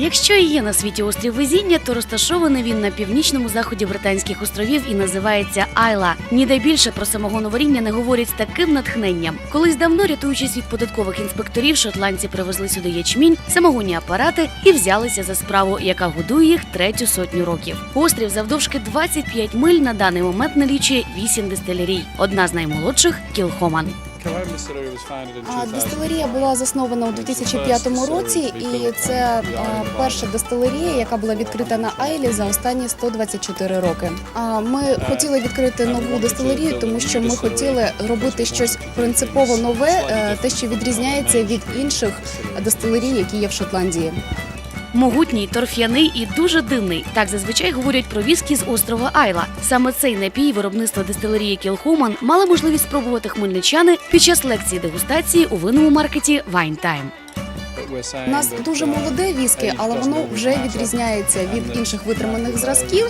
Якщо і є на світі острів везіння, то розташований він на північному заході британських островів і називається Айла. Ніде більше про самого новоріння не говорять з таким натхненням. Колись давно, рятуючись від податкових інспекторів, шотландці привезли сюди ячмінь, самогонні апарати і взялися за справу, яка годує їх третю сотню років. Острів завдовжки 25 миль на даний момент налічує 8 дистилерій. Одна з наймолодших Кілхоман. Kilhome Distillery was founded in А, 2000. Дистилерія була заснована у 2005 році, і це перша дистилерія, яка була відкрита на Айлі за останні 124 роки. А ми хотіли відкрити нову дистилерію, тому що ми хотіли робити щось принципово нове, е, те, що відрізняється від інших дистилерій, які є в Шотландії. Могутній, торф'яний і дуже дивний. Так зазвичай говорять про віскі з острова Айла. Саме цей напій виробництва дистилерії Кілхуман мали можливість спробувати хмельничани під час лекції дегустації у винному маркеті Wine У нас дуже молоде віскі, але воно вже відрізняється від інших витриманих зразків.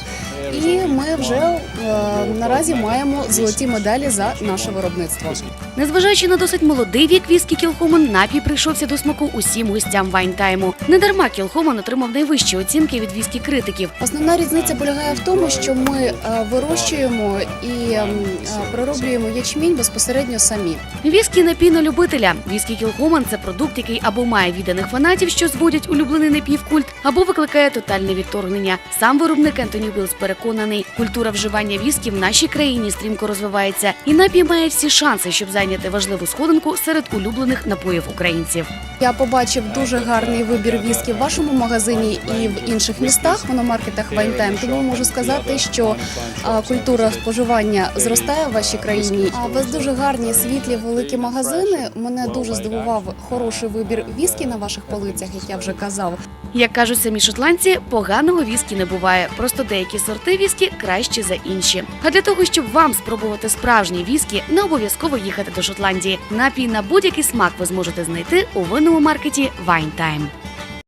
І ми вже е, наразі маємо золоті медалі за наше виробництво. Незважаючи на досить молодий вік віскі Кілхоман, напій прийшовся до смаку усім гостям Вайнтайму. Недарма Кілхоман отримав найвищі оцінки від віскі критиків. Основна різниця полягає в тому, що ми е, вирощуємо і е, пророблюємо ячмінь безпосередньо самі. Віскі напійно любителя. Віскі Кілхоман це продукт, який або має відданих фанатів, що зводять улюблений напій культ, або викликає тотальне відторгнення. Сам виробник Ентоні Білс переконаний, культура вживання віскі в нашій країні стрімко розвивається, і напій має всі шанси, щоб зайняти важливу сходинку серед улюблених напоїв українців. Я побачив дуже гарний вибір віскі в вашому магазині і в інших містах, мономаркетах Вайнтайм. Тому можу сказати, що культура споживання зростає в вашій країні. А у вас дуже гарні світлі великі магазини. Мене дуже здивував хороший вибір віскі на ваших полицях, як я вже казав. Як кажуть самі шотландці, поганого віскі не буває. Просто деякі сорти віскі кращі за інші. А для того, щоб вам спробувати справжній віскі, не обов'язково їхати до Шотландії. Напій на будь-який смак ви зможете знайти у винному маркеті Time.